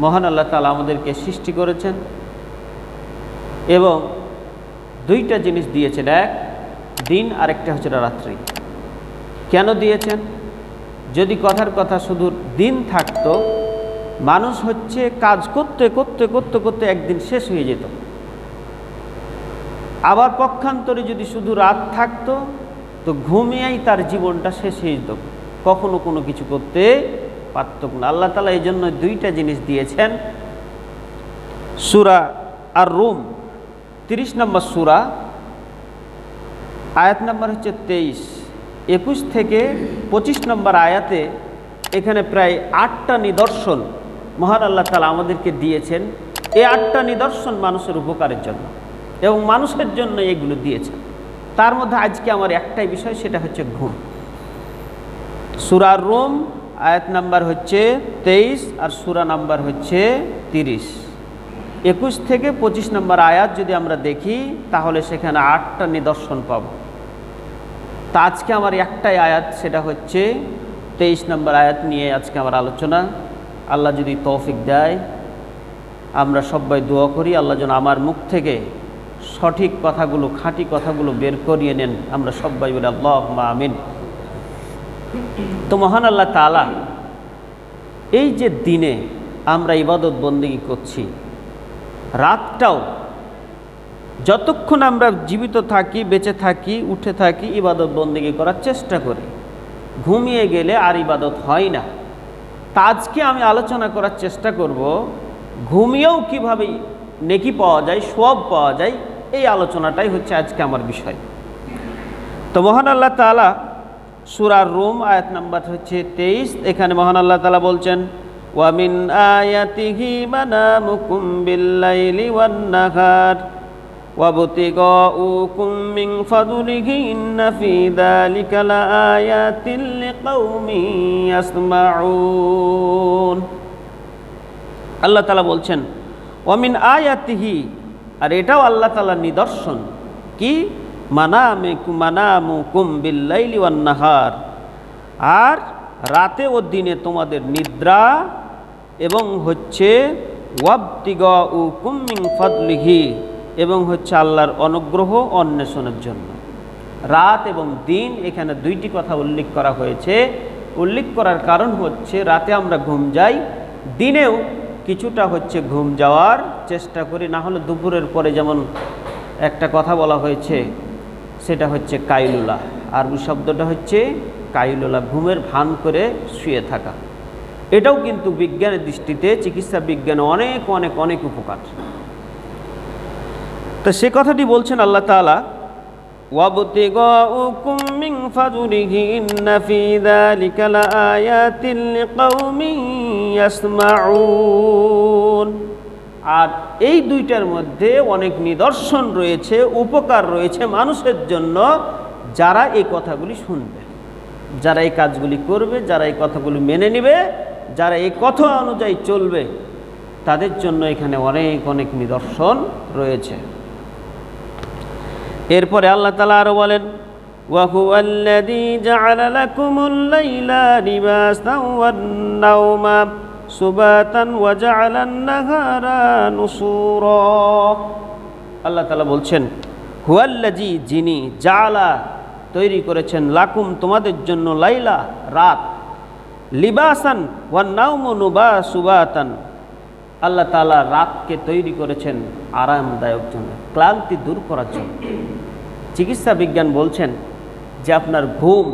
মহান আল্লাহ তালা আমাদেরকে সৃষ্টি করেছেন এবং দুইটা জিনিস দিয়েছেন, এক দিন, আরেকটা হচ্ছে রাত্রি। কেন দিয়েছেন? যদি কথার কথা শুধু দিন থাকতো, মানুষ হচ্ছে কাজ করতে করতে করতে করতে একদিন শেষ হয়ে যেত। আবার পক্ষান্তরে যদি শুধু রাত থাকতো, তো ঘুমিয়েই তার জীবনটা শেষ হয়ে যেত। কখনো কোনো কিছু করতে পারত না। আল্লাহ তালা এই জন্য দুইটা জিনিস দিয়েছেন। সুরা আর রুম তিরিশ নম্বর সুরা, আয়াত নম্বর হচ্ছে তেইশ। একুশ থেকে পঁচিশ নম্বর আয়াতে এখানে প্রায় আটটা নিদর্শন মহান আল্লাহ তালা আমাদেরকে দিয়েছেন। এই আটটা নিদর্শন মানুষের উপকারের জন্য এবং মানুষের জন্য এগুলো দিয়েছেন। তার মধ্যে আজকে আমার একটাই বিষয়, সেটা হচ্ছে ঘুম। সুরার রুম আয়াত নাম্বার হচ্ছে তেইশ আর সুরা নাম্বার হচ্ছে তিরিশ। একুশ থেকে পঁচিশ নম্বর আয়াত যদি আমরা দেখি, তাহলে সেখানে আটটা নিদর্শন পাব। তা আজকে আমার একটাই আয়াত, সেটা হচ্ছে তেইশ নম্বর আয়াত নিয়ে আজকে আমার আলোচনা। আল্লাহ যদি তৌফিক দেয়, আমরা সবাই দোয়া করি, আল্লাহ যেন আমার মুখ থেকে সঠিক কথাগুলো, খাঁটি কথাগুলো বের করিয়ে নেন। আমরা সবাই বলি আল্লাহ আমিন। তো মহান আল্লাহ তালা এই যে দিনে আমরা ইবাদত বন্দিগি করছি, রাতটাও যতক্ষণ আমরা জীবিত থাকি, বেঁচে থাকি, উঠে থাকি, ইবাদত বন্দিগি করার চেষ্টা করি। ঘুমিয়ে গেলে আর ইবাদত হয় না। তা আজকে আমি আলোচনা করার চেষ্টা করব, ঘুমিয়েও কীভাবে নেকি পাওয়া যায় সব পাওয়া যায়, এই আলোচনাটাই হচ্ছে আজকে আমার বিষয়। তো মহান আল্লাহ তালা সুরার রুম আয়াত নাম্বার হচ্ছে তেইশ এখানে মহান আল্লাহ তালা বলছেন ওয়ামিন আয়াতিহি মানামুকুম বিল্লাইলি ওয়ান নাহার وابتغاؤكم من فضله إن في ذلك لآيات لقوم يسمعون আল্লাহ তালা বলছেন ওয়ামিন আয়াতিহি আর এটাও আল্লাহ তালার নিদর্শন কি নাহার। আর রাতে ও দিনে তোমাদের নিদ্রা এবং হচ্ছে এবং হচ্ছে আল্লাহর অনুগ্রহ অন্বেষণের জন্য। রাত এবং দিন এখানে দুইটি কথা উল্লেখ করা হয়েছে। উল্লেখ করার কারণ হচ্ছে রাতে আমরা ঘুম যাই, দিনেও কিছুটা হচ্ছে ঘুম যাওয়ার চেষ্টা করি। না হলে দুপুরের পরে যেমন একটা কথা বলা হয়েছে সেটা হচ্ছে কাইলুলা আরবি শব্দটা হচ্ছে কাইলুলা ঘুমের ভান করে শুয়ে থাকা এটাও কিন্তু বিজ্ঞানের দৃষ্টিতে চিকিৎসা বিজ্ঞানে অনেক অনেক অনেক উপকার তো সে কথাটি বলছেন আল্লাহ তালা وابتغاؤكم من فضله إن في ذلك لآيات لقوم يسمعون আর এই দুইটার মধ্যে অনেক নিদর্শন রয়েছে উপকার রয়েছে মানুষের জন্য যারা এই কথাগুলি শুনবে যারা এই কাজগুলি করবে যারা এই কথাগুলি মেনে নেবে যারা এই কথা অনুযায়ী চলবে তাদের জন্য এখানে অনেক অনেক নিদর্শন রয়েছে এরপরে আল্লাহ তালা আরো বলেন وهو الذي جعل لكم الليل لباسا والنوم সুবাতান ওয়াজালান নাহারা নুসুরা। আল্লাহ তাআলা বলছেন হুয়াল্লাজি যিনি জালা তৈরি করেছেন লাকুম তোমাদের জন্য লাইলা, রাত, লিবাসান ওয়ান্নাউমু নুবা সুবাতান। আল্লাহ তালা রাতকে তৈরি করেছেন আরামদায়ক জন্য, ক্লান্তি দূর করার জন্য। চিকিৎসা বিজ্ঞান বলছেন যে আপনার ঘুম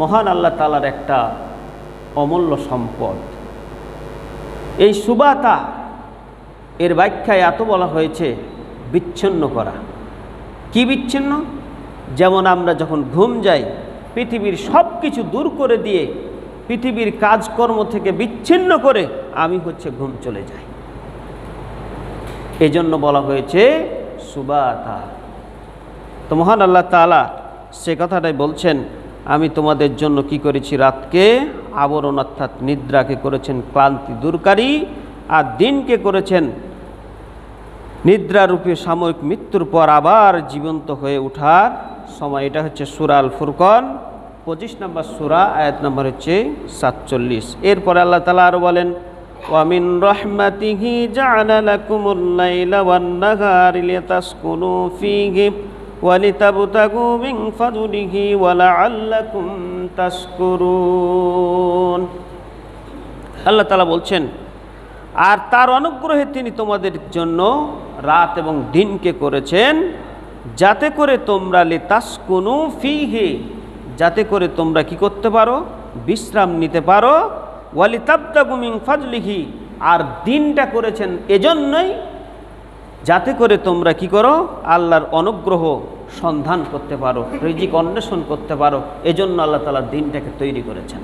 মহান আল্লাহ তালার একটা অমূল্য সম্পদ। এই সুবাতা এর ব্যাখ্যায় এত বলা হয়েছে, বিচ্ছিন্ন করা। কি বিচ্ছিন্ন? যেমন আমরা যখন ঘুম যাই, পৃথিবীর সব কিছু দূর করে দিয়ে, পৃথিবীর কাজকর্ম থেকে বিচ্ছিন্ন করে আমি হচ্ছে ঘুম চলে যাই। এজন্য বলা হয়েছে সুবাতা। তো মহান আল্লাহ তালা সে কথাটাই বলছেন আমি তোমাদের জন্য কি করেছি? রাতকে আবরণ অর্থাৎ নিদ্রাকে করেছেন ক্লান্তি দূরকারী আর দিনকে করেছেন নিদ্রারূপে সাময়িক মৃত্যুর পর আবার জীবন্ত হয়ে ওঠার সময়। এটা হচ্ছে সুরাল ফুরকন, পঁচিশ নম্বর সুরা, আয়াত নম্বর হচ্ছে সাতচল্লিশ। এরপরে আল্লাহ তালা আরও বলেন ওয়ামিন রহমাতিহি জানালাকুমুল্লাইলা ওয়ান্নাহারি লিতাসকুনু ফিহি। ولتبتغوا من فضله ولعلكم تشكرون আল্লাহ তালা বলছেন আর তার অনুগ্রহে তিনি তোমাদের জন্য রাত এবং দিনকে করেছেন যাতে করে তোমরা লেতাসকুনু ফিহে যাতে করে তোমরা কি করতে পারো বিশ্রাম নিতে পারো ওয়ালি তাবতাগুমিং ফাজলিহি আর দিনটা করেছেন এজন্যই যাতে করে তোমরা কি করো? আল্লাহর অনুগ্রহ সন্ধান করতে পারো, রিজিক অন্বেষণ করতে পারো। এজন্য আল্লাহ তালা দিনটাকে তৈরি করেছেন।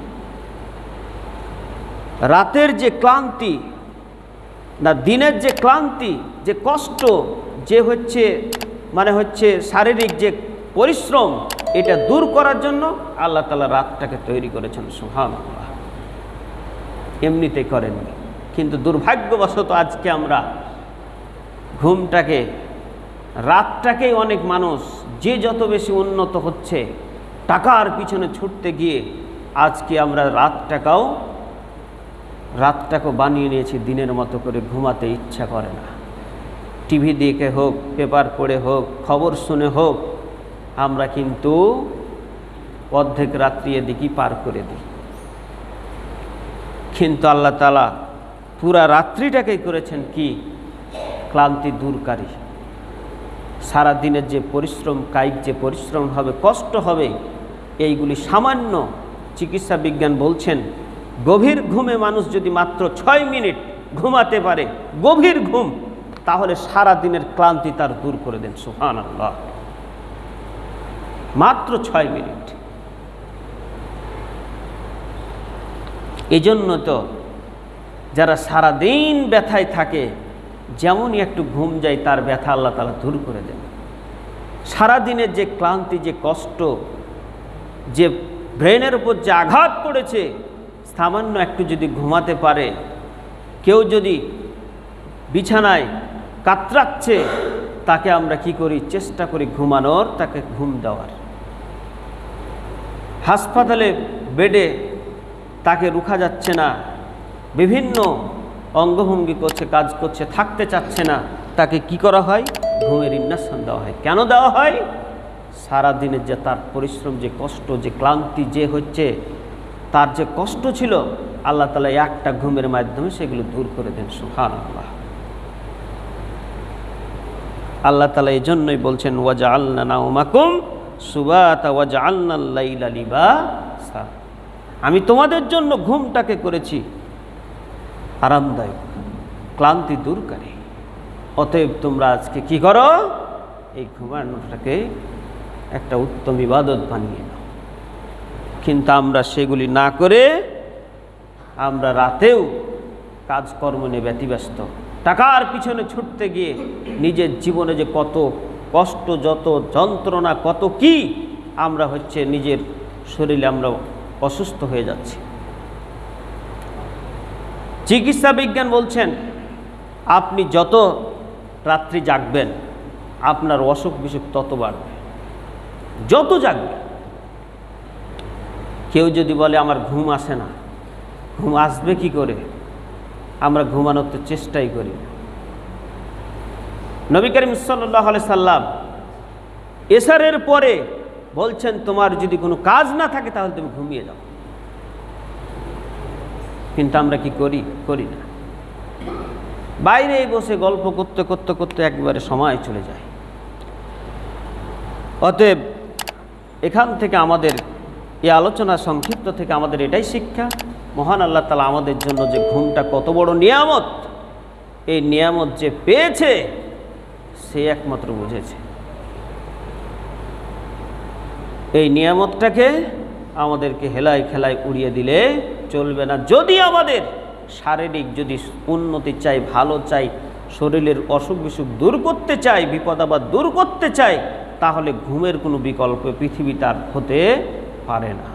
রাতের যে ক্লান্তি, না, দিনের যে ক্লান্তি, যে কষ্ট, যে হচ্ছে মানে হচ্ছে শারীরিক যে পরিশ্রম, এটা দূর করার জন্য আল্লাহ তালা রাতটাকে তৈরি করেছেন সুহান এমনিতে করেননি। কিন্তু দুর্ভাগ্যবশত আজকে আমরা ঘুমটাকে রাতটাকেই অনেক মানুষ যে যত বেশি উন্নত হচ্ছে, টাকার পিছনে ছুটতে গিয়ে আজকে আমরা রাতটাকাও, রাতটাকেও বানিয়ে নিয়েছি দিনের মতো করে ঘুমাতে ইচ্ছা করে না। টিভি দেখে হোক, পেপার পড়ে হোক, খবর শুনে হোক, আমরা কিন্তু অর্ধেক রাত্রি এদিকেই পার করে দিই। কিন্তু আল্লাহ তালা পুরা রাত্রিটাকেই করেছেন কি? ক্লান্তি দূরকারী। সারা দিনের যে পরিশ্রম, কায়িক যে পরিশ্রম হবে, কষ্ট হবে, এইগুলি সামান্য চিকিৎসা বিজ্ঞান বলছেন, গভীর ঘুমে মানুষ যদি মাত্র ছয় মিনিট ঘুমাতে পারে, গভীর ঘুম, তাহলে সারা দিনের ক্লান্তি তার দূর করে দেন সুহান আল্লাহ মাত্র ছয় মিনিট। এই জন্য তো যারা সারা দিন ব্যথায় থাকে যেমনই একটু ঘুম যায়, তার ব্যথা আল্লাহ তালা দূর করে দেন। সারাদিনের যে ক্লান্তি, যে কষ্ট, যে ব্রেনের উপর যে আঘাত পড়েছে, সামান্য একটু যদি ঘুমাতে পারে, কেউ যদি বিছানায় কাতরাচ্ছে, তাকে আমরা কি করি? চেষ্টা করি ঘুমানোর, তাকে ঘুম দেওয়ার। হাসপাতালে, বেডে তাকে রুখা যাচ্ছে না। বিভিন্ন অঙ্গভঙ্গি করছে, কাজ করছে, থাকতে চাচ্ছে না, তাকে কি করা হয়? ঘুমের ইন্নাসন দেওয়া হয়। কেন দেওয়া হয়? সারাদিনের যে তার পরিশ্রম, যে কষ্ট, যে ক্লান্তি যে হচ্ছে, তার যে কষ্ট ছিল, আল্লাহ তালা একটা ঘুমের মাধ্যমে সেগুলো দূর করে দেন সুহান আল্লাহ আল্লাহ তালা এই জন্যই বলছেন ওয়াজা আল্লা নাউমাকুম সুবাতা ওয়াজা আল্লাহ লিবা আমি তোমাদের জন্য ঘুমটাকে করেছি। আরামদায়ক, ক্লান্তি দূরকারী অতএব তোমরা আজকে কি করো? এই ঘুমানোটাকে একটা উত্তম ইবাদত বানিয়ে নাও। কিন্তু আমরা সেগুলি না করে আমরা রাতেও কাজকর্ম নিয়ে ব্যতিব্যস্ত। টাকার পিছনে ছুটতে গিয়ে নিজের জীবনে যে কত কষ্ট, যত যন্ত্রণা, কত কি, আমরা হচ্ছে নিজের শরীরে আমরা অসুস্থ হয়ে যাচ্ছি। চিকিৎসা বিজ্ঞান বলছেন, আপনি যত রাত্রি জাগবেন, আপনার অসুখ বিসুখ তত বাড়বে। যত জাগবে। কেউ যদি বলে, আমার ঘুম আসে না। ঘুম আসবে কি করে? আমরা ঘুমানোর তো চেষ্টাই করি নবী করিম সাল্লাহ সাল্লাম এসারের পরে বলছেন, তোমার যদি কোনো কাজ না থাকে, তাহলে তুমি ঘুমিয়ে যাও। কিন্তু আমরা কি করি? করি না। বাইরে বসে গল্প করতে করতে করতে একবারে সময় চলে যায়। অতএব এখান থেকে আমাদের এই আলোচনা সংক্ষিপ্ত থেকে আমাদের এটাই শিক্ষা। মহান আল্লাহ তালা আমাদের জন্য যে ঘুমটা কত বড় নিয়ামত, এই নিয়ামত যে পেয়েছে, সে একমাত্র বুঝেছে। এই নিয়ামতটাকে আমাদেরকে হেলায় খেলায় উড়িয়ে দিলে চলবে না। যদি আমাদের শারীরিক যদি উন্নতি চাই, ভালো চাই, শরীরের অসুখ বিসুখ দূর করতে চাই, বিপদ আবার দূর করতে চাই, তাহলে ঘুমের কোনো বিকল্প পৃথিবীতে আর হতে পারে না।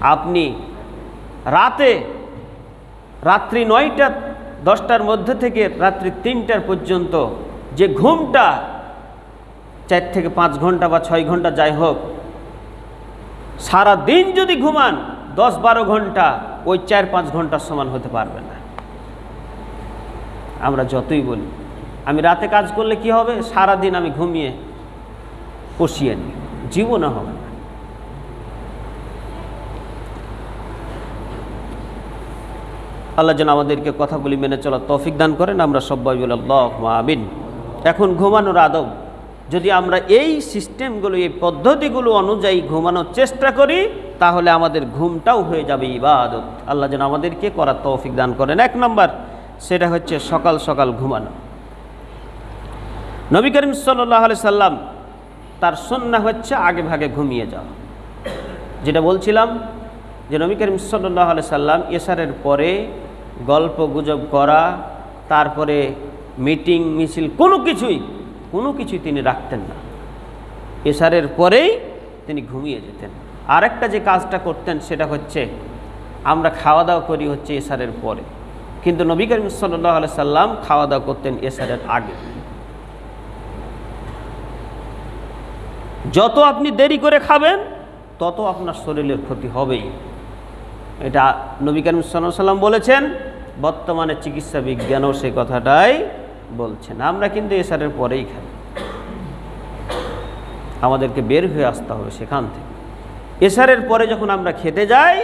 আপনি রাতে রাত্রি নয়টা, দশটার মধ্যে থেকে রাত্রি তিনটার পর্যন্ত যে ঘুমটা, চার থেকে পাঁচ ঘণ্টা বা ছয় ঘণ্টা যাই হোক সারা দিন যদি ঘুমান দশ বারো ঘণ্টা, ওই চার পাঁচ ঘণ্টার সমান হতে পারবে না। আমরা যতই বলি, আমি রাতে কাজ করলে কি হবে? সারা দিন আমি ঘুমিয়ে পশিয়ে নিই। জীবনে হবে না। আল্লাহ যেন আমাদেরকে কথাগুলি মেনে চলার তৌফিক দান করেন। আমরা সবাই বলে আল্লাহ আমিন। এখন ঘুমানোর আদব, যদি আমরা এই সিস্টেমগুলো, এই পদ্ধতিগুলো অনুযায়ী ঘুমানোর চেষ্টা করি তাহলে আমাদের ঘুমটাও হয়ে যাবে ইবাদত। আল্লাহ যেন আমাদেরকে করার তৌফিক দান করেন। এক নম্বর, সেটা হচ্ছে সকাল সকাল ঘুমানো। নবী করিম সাল্লাহ সাল্লাম তার সন্না হচ্ছে আগে ভাগে ঘুমিয়ে যাওয়া। যেটা বলছিলাম যে নবী করিম সাল্লাহ সাল্লাম এসারের পরে গল্প গুজব করা, তারপরে মিটিং, মিছিল, কোনো কিছুই কোনো কিছুই তিনি রাখতেন না। এসারের পরেই তিনি ঘুমিয়ে যেতেন। আরেকটা যে কাজটা করতেন সেটা হচ্ছে, আমরা খাওয়া দাওয়া করি হচ্ছে এসারের পরে। কিন্তু নবী করিম সাল্লাহ সাল্লাম খাওয়া দাওয়া করতেন এসারের আগে। যত আপনি দেরি করে খাবেন, তত আপনার শরীরের ক্ষতি হবেই। এটা নবী করিম সাল্লাম বলেছেন, বর্তমানে চিকিৎসা বিজ্ঞানও সেই কথাটাই বলছেন, আমরা কিন্তু এসারের পরেই খাই। আমাদেরকে বের হয়ে আসতে হবে সেখান থেকে। এসারের পরে যখন আমরা খেতে যাই,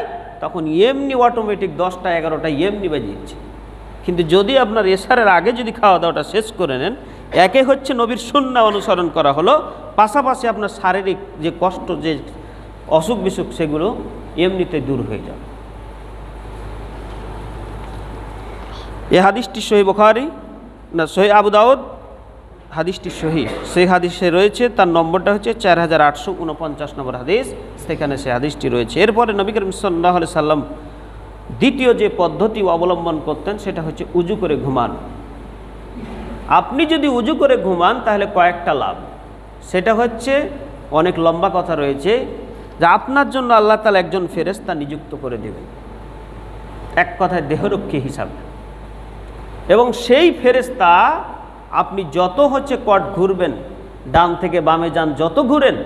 তখন এমনি অটোমেটিক দশটা এগারোটা এমনি বাজিয়েছে কিন্তু যদি আপনার এসারের আগে যদি খাওয়া দাওয়াটা শেষ করে নেন, একে হচ্ছে নবীর শূন্য অনুসরণ করা হলো। পাশাপাশি আপনার শারীরিক যে কষ্ট, যে অসুখ বিসুখ সেগুলো এমনিতে দূর হয়ে যাবে। এ হাদিসটি সহি বখারি না সহি আবু দাউদ হাদিসটি সহি। সেই হাদিসে রয়েছে, তার নম্বরটা হচ্ছে চার হাজার আটশো উনপঞ্চাশ নম্বর হাদিস। সেখানে সেই হাদিসটি রয়েছে। এরপরে নবী করিম সাল্লাহ সাল্লাম দ্বিতীয় যে পদ্ধতি অবলম্বন করতেন, সেটা হচ্ছে উজু করে ঘুমান। আপনি যদি উজু করে ঘুমান, তাহলে কয়েকটা লাভ। সেটা হচ্ছে, অনেক লম্বা কথা রয়েছে যে আপনার জন্য আল্লাহ তালা একজন ফেরেস্তা নিযুক্ত করে দেবেন। এক কথায় দেহরক্ষী হিসাবে। এবং সেই ফেরেস্তা আপনি যত হচ্ছে কট ঘুরবেন, ডান থেকে বামে যান, যত ঘুরেন,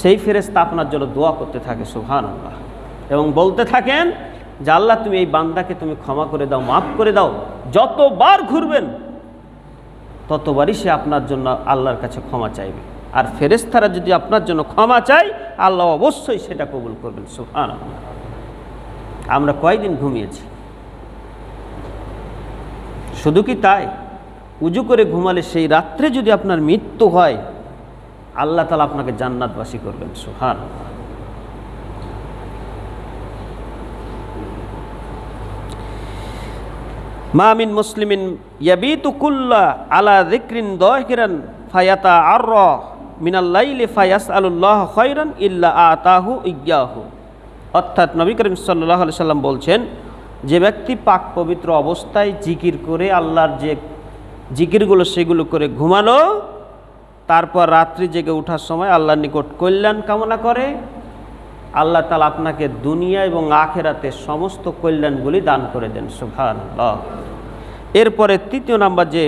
সেই ফেরেস্তা আপনার জন্য দোয়া করতে থাকে সুহান আল্লাহ এবং বলতে থাকেন যে, আল্লাহ, তুমি এই বান্দাকে তুমি ক্ষমা করে দাও, মাফ করে দাও। যতবার ঘুরবেন, ততবারই সে আপনার জন্য আল্লাহর কাছে ক্ষমা চাইবে। আর ফেরেস্তারা যদি আপনার জন্য ক্ষমা চাই আল্লাহ অবশ্যই সেটা কবুল করবেন সুহান আমরা কয়দিন ঘুমিয়েছি? শুধু কি তাই? উজু করে ঘুমালে সেই রাত্রে যদি আপনার মৃত্যু হয়, আল্লাহ তালা আপনাকে জান্নাতবাসী করবেন সুহান মামিন মুসলিমিন ইয়াবিতু কুল্লা আলা যিকরিন দহিরান ফায়াতা আর মিনাল্লাইলি ফায়াস আলুল্লাহ খয়রান ইল্লা আতাহু ইজ্ঞাহু অর্থাৎ নবী করিম সাল্লাহ সাল্লাম বলছেন, যে ব্যক্তি পাক পবিত্র অবস্থায় জিকির করে আল্লাহর যে জিকিরগুলো সেগুলো করে ঘুমালো, তারপর রাত্রি জেগে ওঠার সময় আল্লাহর নিকট কল্যাণ কামনা করে। আল্লাহ তালা আপনাকে দুনিয়া এবং আখেরাতে সমস্ত কল্যাণগুলি দান করে দেন সুভান এরপরে তৃতীয় নাম্বার যে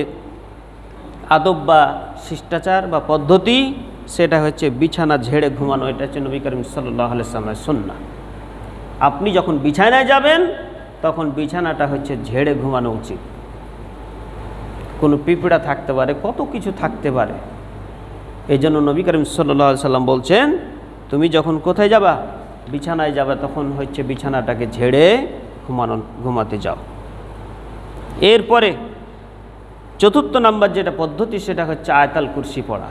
আদব বা শিষ্টাচার বা পদ্ধতি, সেটা হচ্ছে বিছানা ঝেড়ে ঘুমানো, এটা হচ্ছে নবী করিম সাল্লাহ আলাইসলামের সন্না আপনি যখন বিছানায় যাবেন, তখন বিছানাটা হচ্ছে ঝেড়ে ঘুমানো উচিত। কোনো পিঁপড়া থাকতে পারে, কত কিছু থাকতে পারে। এই জন্য নবী করিম সাল্লা সাল্লাম বলছেন, তুমি যখন কোথায় যাবা, বিছানায় যাবে, তখন হচ্ছে বিছানাটাকে ঝেড়ে ঘুমানো, ঘুমাতে যাও। এরপরে চতুর্থ নাম্বার যেটা পদ্ধতি, সেটা হচ্ছে আয়তাল কুরসি পড়া।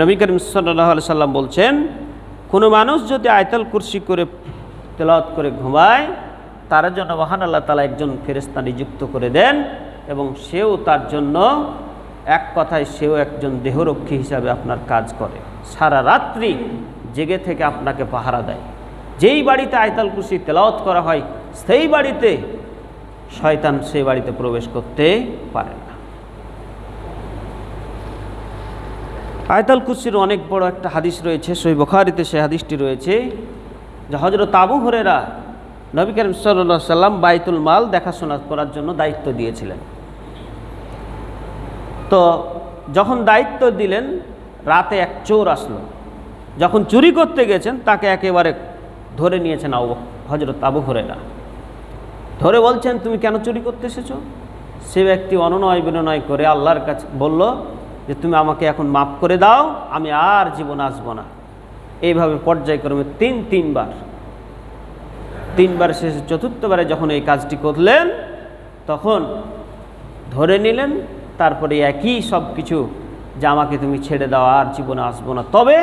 নবী করিম সাল্লাহ সাল্লাম বলছেন, কোনো মানুষ যদি আয়তাল কুরসি করে, তেলাওয়াত করে ঘুমায়, তার জন্য মহান আল্লাহ তালা একজন ফেরেস্তা নিযুক্ত করে দেন এবং সেও তার জন্য এক কথায় সেও একজন দেহরক্ষী হিসাবে আপনার কাজ করে। সারা রাত্রি জেগে থেকে আপনাকে পাহারা দেয়। যেই বাড়িতে আয়তাল কুরসি তেলাওয়াত করা হয়, সেই বাড়িতে শয়তান সেই বাড়িতে প্রবেশ করতে পারে না। আয়তাল কুসির অনেক বড় একটা হাদিস রয়েছে, সই বখারিতে সেই হাদিসটি রয়েছে, যে হজরত আবু হরেরা নবী করিম সাল্লা সাল্লাম বাইতুল মাল দেখাশোনা করার জন্য দায়িত্ব দিয়েছিলেন। তো যখন দায়িত্ব দিলেন, রাতে এক চোর আসলো। যখন চুরি করতে গেছেন, তাকে একেবারে ধরে নিয়েছেন আবু হজরত আবু হরেরা ধরে বলছেন, তুমি কেন চুরি করতে এসেছ? সে ব্যক্তি অননয় বিনয় করে আল্লাহর কাছে বলল, যে তুমি আমাকে এখন মাফ করে দাও, আমি আর জীবন আসব না। এইভাবে পর্যায়ক্রমে তিন, তিনবার। তিনবার শেষে চতুর্থবারে যখন এই কাজটি করলেন, তখন ধরে নিলেন তারপরে একই সব কিছু যে আমাকে তুমি ছেড়ে দাও, আর জীবনে আসব না। তবে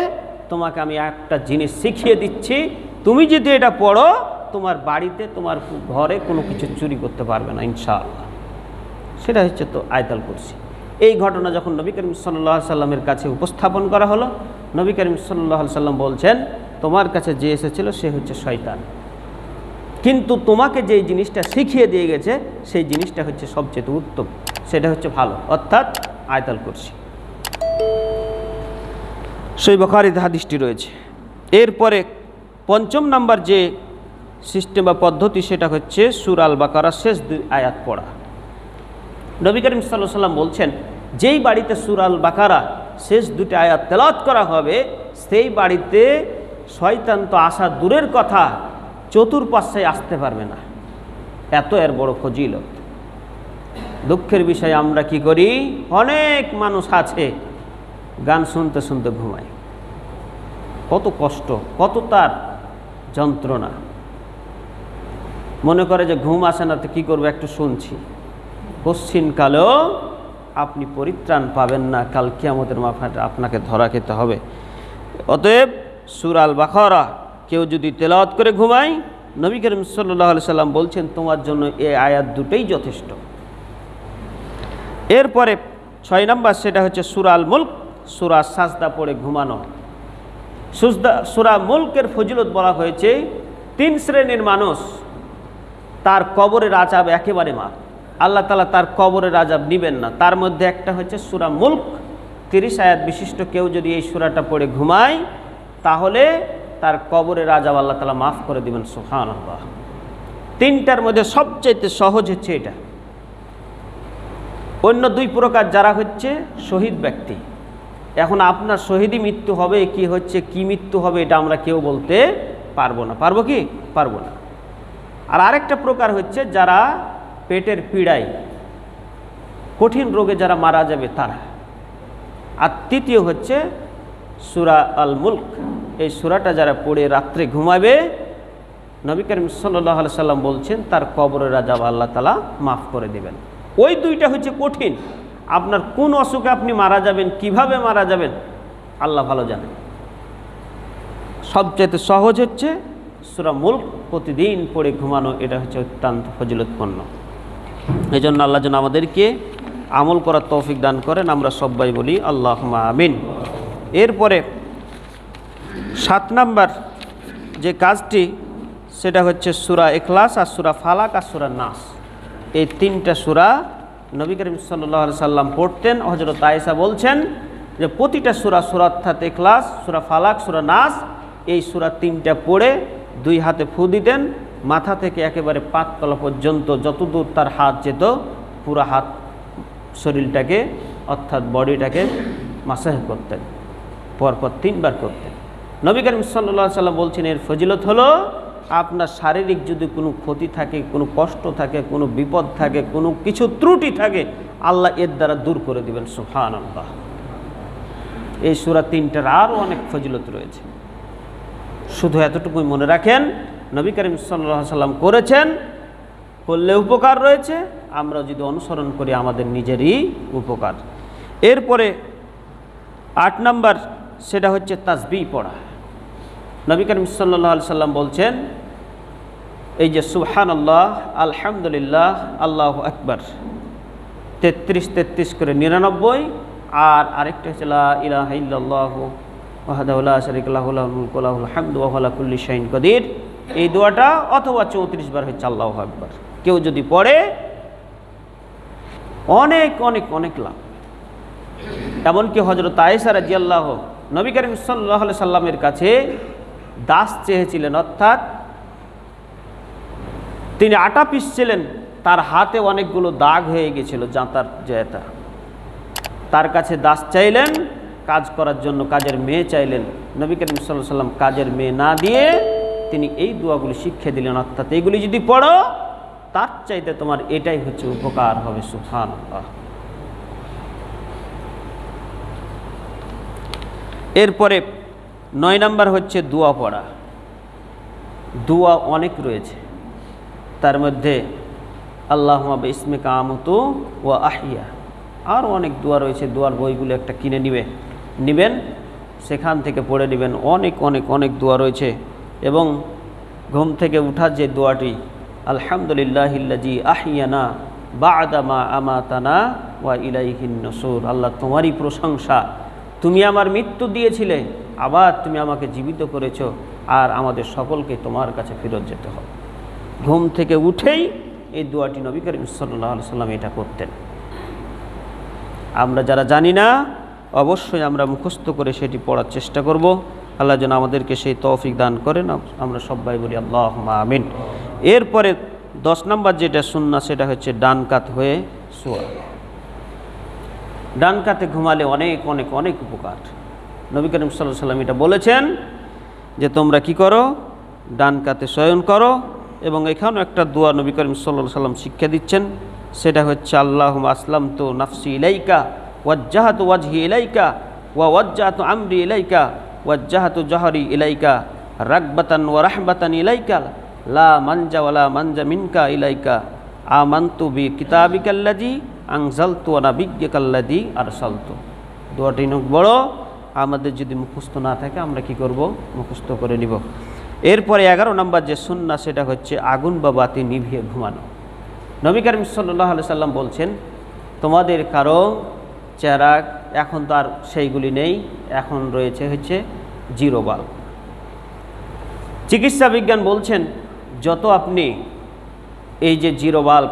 তোমাকে আমি একটা জিনিস শিখিয়ে দিচ্ছি, তুমি যদি এটা পড়ো, তোমার বাড়িতে, তোমার ঘরে কোনো কিছু চুরি করতে পারবে না, ইনশাআল্লাহ। সেটা হচ্ছে তো আয়তাল কুরসি। এই ঘটনা যখন নবী করিম সাল্লাহ সাল্লামের কাছে উপস্থাপন করা হলো, নবী করিম সাল্লাহ সাল্লাম বলছেন, তোমার কাছে যে এসেছিল, সে হচ্ছে শয়তান। কিন্তু তোমাকে যে জিনিসটা শিখিয়ে দিয়ে গেছে, সেই জিনিসটা হচ্ছে সবচেয়ে উত্তম। সেটা হচ্ছে ভালো। অর্থাৎ আয়তাল কুরসি। সেই বখারিদ হাদিসটি রয়েছে। এরপরে পঞ্চম নাম্বার যে সিস্টেম বা পদ্ধতি, সেটা হচ্ছে সুর আল বাকারা শেষ দুই আয়াত পড়া। নবী করিম সাল্লাম বলছেন, যেই বাড়িতে সুর আল বাকারা শেষ দুটি আয়াত তেলাওয়াত করা হবে, সেই বাড়িতে শয়তান তো আসা দূরের কথা, চতুর্পাশে আসতে পারবে না। এত এর বড় ফজিলত। দুঃখের বিষয়ে আমরা কি করি? অনেক মানুষ আছে, গান শুনতে শুনতে ঘুমায়। কত কষ্ট, কত তার যন্ত্রণা। মনে করে যে ঘুম আসে না, তো কী করব? একটু শুনছি। কশ্চিনকালেও আপনি পরিত্রাণ পাবেন না, কাল কিয়ামতের মাফাটা আপনাকে ধরা খেতে হবে। অতএব সুরাল বাখরা কেউ যদি তেলাওয়াত করে ঘুমায়, নবী করিম সাল্লাহ সাল্লাম বলছেন, তোমার জন্য এ আয়াত দুটেই যথেষ্ট। এরপরে ছয় নম্বর সেটা হচ্ছে সুরাল মুল্ক, সুরা সাজদা পড়ে ঘুমানো। সুজদা, সুরা মুল্কের ফজিলত বলা হয়েছে, তিন শ্রেণির মানুষ, তার কবরের আজাব একেবারে মার। আল্লাহ তালা তার কবরের আজাব নিবেন না। তার মধ্যে একটা হচ্ছে সুরা মুল্ক, তিরিশ আয়াত বিশিষ্ট কেউ যদি এই সুরাটা পড়ে ঘুমায়, তাহলে তার কবরের আজাব আল্লাহ তালা মাফ করে দিবেন সুহান তিনটার মধ্যে সবচাইতে সহজ হচ্ছে এটা। অন্য দুই প্রকার যারা হচ্ছে শহীদ ব্যক্তি। এখন আপনার শহীদই মৃত্যু হবে, কি হচ্ছে, কি মৃত্যু হবে এটা আমরা কেউ বলতে পারব না। পারব কি? পারব না। আর আরেকটা প্রকার হচ্ছে যারা পেটের পীড়ায়, কঠিন রোগে যারা মারা যাবে তারা। আর তৃতীয় হচ্ছে সুরা আল মুল্ক এই সুরাটা যারা পড়ে রাত্রে ঘুমাবে, নবী করিম সাল্লাহ সাল্লাম বলছেন, তার কবরের রাজা আল্লাহ তালা মাফ করে দেবেন। ওই দুইটা হচ্ছে কঠিন। আপনার কোন অসুখে আপনি মারা যাবেন, কীভাবে মারা যাবেন, আল্লাহ ভালো জানেন সবচেয়ে সহজ হচ্ছে সুরা মুল্ক প্রতিদিন পড়ে ঘুমানো, এটা হচ্ছে অত্যন্ত ফজিলতপূর্ণ। এই জন্য আল্লাহ যেন আমাদেরকে আমল করার তৌফিক দান করেন, আমরা সবাই বলি আল্লাহ আমিন। এরপরে সাত নাম্বার যে কাজটি, সেটা হচ্ছে সুরা এখলাস আর সুরা ফালাক আর সুরা নাস। এই তিনটা সুরা নবী করিম সাল্লাহ সাল্লাম পড়তেন। হজরত আয়েসা বলছেন যে প্রতিটা সুরা সুরার্থাৎ এখলাস সুরা ফালাক, সুরা নাস, এই সুরা তিনটা পড়ে দুই হাতে ফু দিতেন। মাথা থেকে একেবারে পাততলা পর্যন্ত যতদূর তার হাত যেত, পুরো হাত শরীরটাকে অর্থাৎ বডিটাকে মাসাহ করতেন। পরপর তিনবার করতেন। নবী করিম সাল্লা সাল্লাম বলছেন, এর ফজিলত হলো আপনার শারীরিক যদি কোনো ক্ষতি থাকে, কোনো কষ্ট থাকে, কোনো বিপদ থাকে, কোনো কিছু ত্রুটি থাকে, আল্লাহ এর দ্বারা দূর করে দিবেন সুফান আল্লাহ এই সুরা তিনটার আরও অনেক ফজিলত রয়েছে। শুধু এতটুকুই মনে রাখেন, নবী করিম সাল্লা সাল্লাম করেছেন, করলে উপকার রয়েছে, আমরা যদি অনুসরণ করি, আমাদের নিজেরই উপকার। এরপরে আট নাম্বার, সেটা হচ্ছে তাসবি পড়া। নবী করিম সাল্লাহ সাল্লাম বলছেন এই যে সুহান আল্লাহ আলহামদুলিল্লাহ, আল্লাহ আকবর। তেত্রিশ তেত্রিশ করে নিরানব্বই, আর আরেকটা হচ্ছে ইলাহা ইল্লাল্লাহ ওয়াহদাহুল্লাহ শরিকুল্লাহুল হামদু ওয়াহলা কুল্লি শাহিন কদির। এই দোয়াটা অথবা চৌত্রিশ বার হচ্ছে আল্লাহ আকবর। কেউ যদি পড়ে, অনেক অনেক অনেক লাভ। এমনকি হজরত আয়েসা রাজি আল্লাহ নবী করিম সাল্লাহ সাল্লামের কাছে দাস চেয়েছিলেন, অর্থাৎ তিনি আটা পিসছিলেন, তার হাতে অনেকগুলো দাগ হয়ে গেছিল জাঁতার জেতা তার কাছে দাস চাইলেন, কাজ করার জন্য কাজের মেয়ে চাইলেন। নবী করিম সাল্লাহ সাল্লাম কাজের মেয়ে না দিয়ে তিনি এই দোয়াগুলি শিক্ষা দিলেন, অর্থাৎ এইগুলি যদি পড়ো, তার চাইতে তোমার এটাই হচ্ছে উপকার হবে সুফান এরপরে নয় নাম্বার হচ্ছে দোয়া পড়া। দোয়া অনেক রয়েছে। তার মধ্যে আল্লাহ ইসমে কামতো ও আহিয়া আর অনেক দোয়া রয়েছে, দোয়ার বইগুলো একটা কিনে নিবে, নেবেন, সেখান থেকে পড়ে নেবেন। অনেক অনেক অনেক দোয়া রয়েছে এবং ঘুম থেকে উঠার যে দোয়াটি, আলহামদুলিল্লাহিল্লাজি আহিয়ানা বা আদামা আমাতানা ওয়া ইলাইহিন নসুর। আল্লাহ তোমারই প্রশংসা, তুমি আমার মৃত্যু দিয়েছিলে, আবার তুমি আমাকে জীবিত করেছ, আর আমাদের সকলকে তোমার কাছে ফেরত যেতে হবে। ঘুম থেকে উঠেই এই দোয়াটি নবী করিম সাল্লাহ সাল্লাম এটা করতেন। আমরা যারা জানি না, অবশ্যই আমরা মুখস্থ করে সেটি পড়ার চেষ্টা করব। আল্লাহ যেন আমাদেরকে সেই তৌফিক দান করেন। আমরা সবাই বলি আল্লাহ আমিন। এরপরে দশ নম্বর যেটা শুননা সেটা হচ্ছে ডান কাত হয়ে শোয়া। ডান কাতে ঘুমালে অনেক অনেক অনেক উপকার। নবী করিম সাল্লাহ সাল্লাম এটা বলেছেন যে তোমরা কি করো? ডান কাতে শয়ন করো। এবং এখানেও একটা দোয়া নবী করিম সাল্লাহ সাল্লাম শিক্ষা দিচ্ছেন, সেটা হচ্ছে আল্লাহ আসলাম তো নাফসি ইলাইকা, ওয়াজ্জাহাত ওয়াজহি ইলাইকা, ওয়া ওয়াজ্জাহাত আমরি ইলাইকা, ওয়াজ্জাহাত জাহরি ইলাইকা, রাগবাতান ওয়া রাহবাতান ইলাইকা, লা মানজা ওয়ালা মানজা মিনকা ইলাইকা, আমান্তু বি কিতাবিকাল্লাজি আংজালতু ওয়া নাবিজ্ঞকাল্লাজি আরসালতু। দোয়াটি অনেক বড়, আমাদের যদি মুখস্থ না থাকে, আমরা কি করব? মুখস্থ করে নিব। এরপরে এগারো নম্বর যে সুন্না সেটা হচ্ছে আগুন বা বাতি নিভিয়ে ঘুমানো। নবী করিম সাল্লাহ সাল্লাম বলছেন, তোমাদের কারও চেহারা এখন তো আর সেইগুলি নেই, এখন রয়েছে হচ্ছে জিরো বাল্ব। চিকিৎসা বিজ্ঞান বলছেন, যত আপনি এই যে জিরো বাল্ব,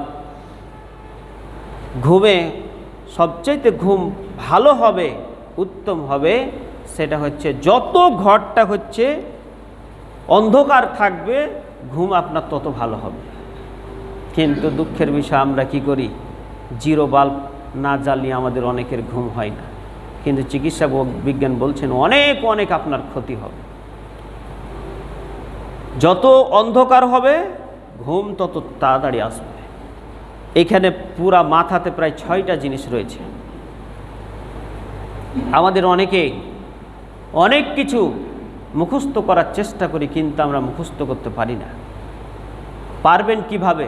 ঘুমে সবচাইতে ঘুম ভালো হবে, উত্তম হবে, সেটা হচ্ছে যত ঘরটা হচ্ছে অন্ধকার থাকবে, ঘুম আপনার তত ভালো হবে। কিন্তু দুঃখের বিষয়, আমরা কি করি? জিরো বাল্ব না জ্বালিয়ে আমাদের অনেকের ঘুম হয় না। কিন্তু চিকিৎসা বিজ্ঞান বলছেন, অনেক অনেক আপনার ক্ষতি হবে। যত অন্ধকার হবে, ঘুম তত তাড়াতাড়ি আসবে। এখানে পুরা মাথাতে প্রায় ছয়টা জিনিস রয়েছে। আমাদের অনেকে অনেক কিছু মুখস্থ করার চেষ্টা করি, কিন্তু আমরা মুখস্থ করতে পারি না। পারবেন কীভাবে?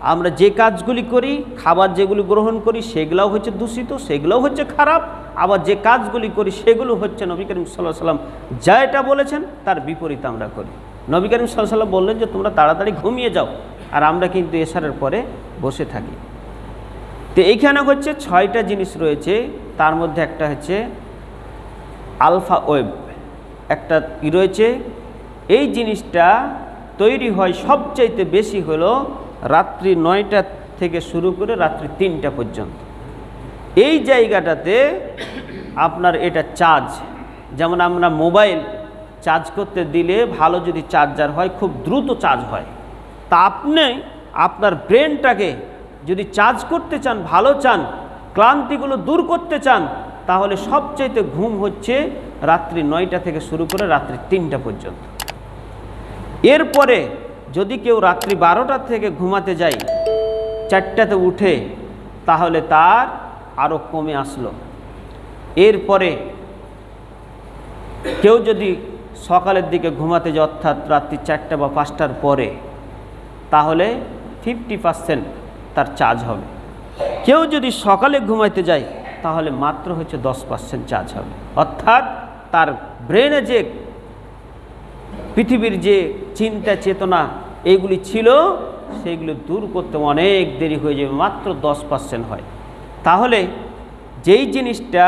আমরা যে কাজগুলি করি, খাবার যেগুলি গ্রহণ করি, সেগুলোও হচ্ছে দূষিত, সেগুলোও হচ্ছে খারাপ। আবার যে কাজগুলি করি, সেগুলো হচ্ছে নবী করিম সাল্লাহ সাল্লাম যা এটা বলেছেন, তার বিপরীত আমরা করি। নবী করিম সাল্লাহ সাল্লাম বললেন যে, তোমরা তাড়াতাড়ি ঘুমিয়ে যাও, আর আমরা কিন্তু এসারের পরে বসে থাকি। তো এইখানে হচ্ছে ছয়টা জিনিস রয়েছে, তার মধ্যে একটা হচ্ছে আলফা ওয়েব। একটা ই রয়েছে? এই জিনিসটা তৈরি হয় সবচাইতে বেশি হলো রাত্রি নয়টা থেকে শুরু করে রাত্রি তিনটা পর্যন্ত। এই জায়গাটাতে আপনার এটা চার্জ যেমন আমরা মোবাইল চার্জ করতে দিলে ভালো যদি চার্জার হয়, খুব দ্রুত চার্জ হয়। তা আপনি, আপনার ব্রেনটাকে যদি চার্জ করতে চান, ভালো চান, ক্লান্তিগুলো দূর করতে চান, তাহলে সবচাইতে ঘুম হচ্ছে রাত্রি নয়টা থেকে শুরু করে রাত্রি তিনটা পর্যন্ত। এরপরে যদি কেউ রাত্রি বারোটা থেকে ঘুমাতে যায়, চারটাতে উঠে, তাহলে তার আরও কমে আসলো। এরপরে কেউ যদি সকালের দিকে ঘুমাতে যায়, অর্থাৎ রাত্রি চারটা বা পাঁচটার পরে, তাহলে ফিফটি পার্সেন্ট তার চার্জ হবে। কেউ যদি সকালে ঘুমাইতে যায়, তাহলে মাত্র হচ্ছে দশ পার্সেন্ট চার্জ হবে। অর্থাৎ তার ব্রেনে যে পৃথিবীর যে চিন্তা, চেতনা এইগুলি ছিল সেইগুলি দূর করতে অনেক দেরি হয়ে যাবে, মাত্র দশ পার্সেন্ট হয়। তাহলে যেই জিনিসটা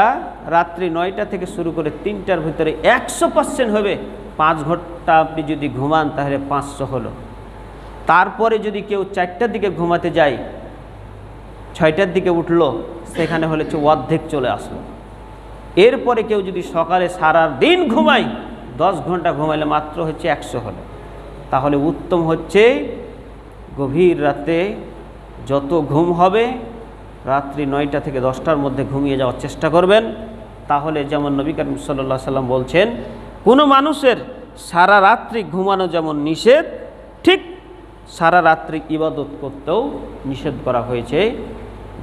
রাত্রি নয়টা থেকে শুরু করে তিনটার ভিতরে একশো পার্সেন্ট হবে, পাঁচ ঘণ্টা আপনি যদি ঘুমান, তাহলে পাঁচশো হলো। তারপরে যদি কেউ চারটার দিকে ঘুমাতে যায়, ছয়টার দিকে উঠল, সেখানে হলে অর্ধেক চলে আসলো। এরপরে কেউ যদি সকালে সারা দিন ঘুমায়, দশ ঘণ্টা ঘুমাইলে মাত্র হচ্ছে একশো হলো। তাহলে উত্তম হচ্ছে গভীর রাতে যত ঘুম হবে, রাত্রি নয়টা থেকে দশটার মধ্যে ঘুমিয়ে যাওয়ার চেষ্টা করবেন। তাহলে যেমন নবী করিম সাল্লা সাল্লাম বলছেন, কোনো মানুষের সারা রাত্রি ঘুমানো যেমন নিষেধ, ঠিক সারা রাত্রি ইবাদত করতেও নিষেধ করা হয়েছে।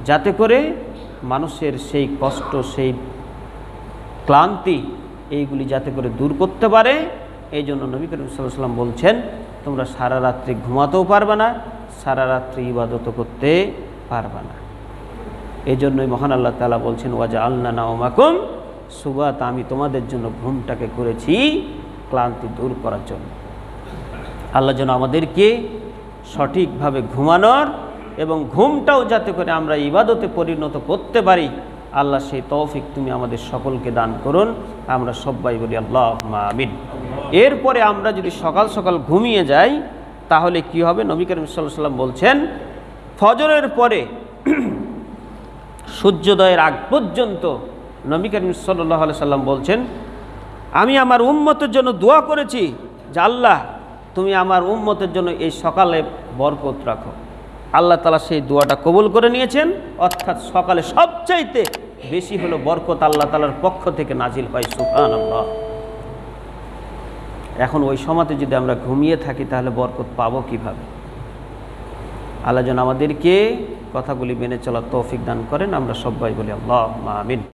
যাতে করে মানুষের সেই কষ্ট, সেই ক্লান্তি এইগুলি যাতে করে দূর করতে পারে, এই জন্য নবী করিম সাল্লাম বলছেন, তোমরা সারা রাত্রি ঘুমাতেও পারবে না, সারা রাত্রি ইবাদতও করতে পারবে না। এই জন্যই মহান আল্লাহ তালা বলছেন ওয়াজা আল্লা নাওমাকুম সুবাত আমি তোমাদের জন্য ঘুমটাকে করেছি ক্লান্তি দূর করার জন্য। আল্লাহ যেন আমাদেরকে সঠিকভাবে ঘুমানোর এবং ঘুমটাও যাতে করে আমরা ইবাদতে পরিণত করতে পারি আল্লাহ সেই তৌফিক তুমি আমাদের সকলকে দান করুন। আমরা সবাই বলি আল্লাহ আমিন। এরপরে আমরা যদি সকাল সকাল ঘুমিয়ে যাই, তাহলে কি হবে? নবী করিম সাল্লাহ সাল্লাম বলছেন, ফজরের পরে সূর্যোদয়ের আগ পর্যন্ত নবী করিম সাল্লাহ সাল্লাম বলছেন, আমি আমার উম্মতের জন্য দোয়া করেছি যে আল্লাহ, তুমি আমার উম্মতের জন্য এই সকালে বরকত রাখো। আল্লাহ তালা সেই দোয়াটা কবুল করে নিয়েছেন। অর্থাৎ সকালে সবচাইতে বেশি হলো বরকত আল্লাহ তালার পক্ষ থেকে নাজিল হয় সুফান এখন ওই সময়তে যদি আমরা ঘুমিয়ে থাকি, তাহলে বরকত পাবো কীভাবে? আল্লাহ যেন আমাদেরকে কথাগুলি মেনে চলার তৌফিক দান করেন, আমরা সবাই বলি আল্লাহ আমিন।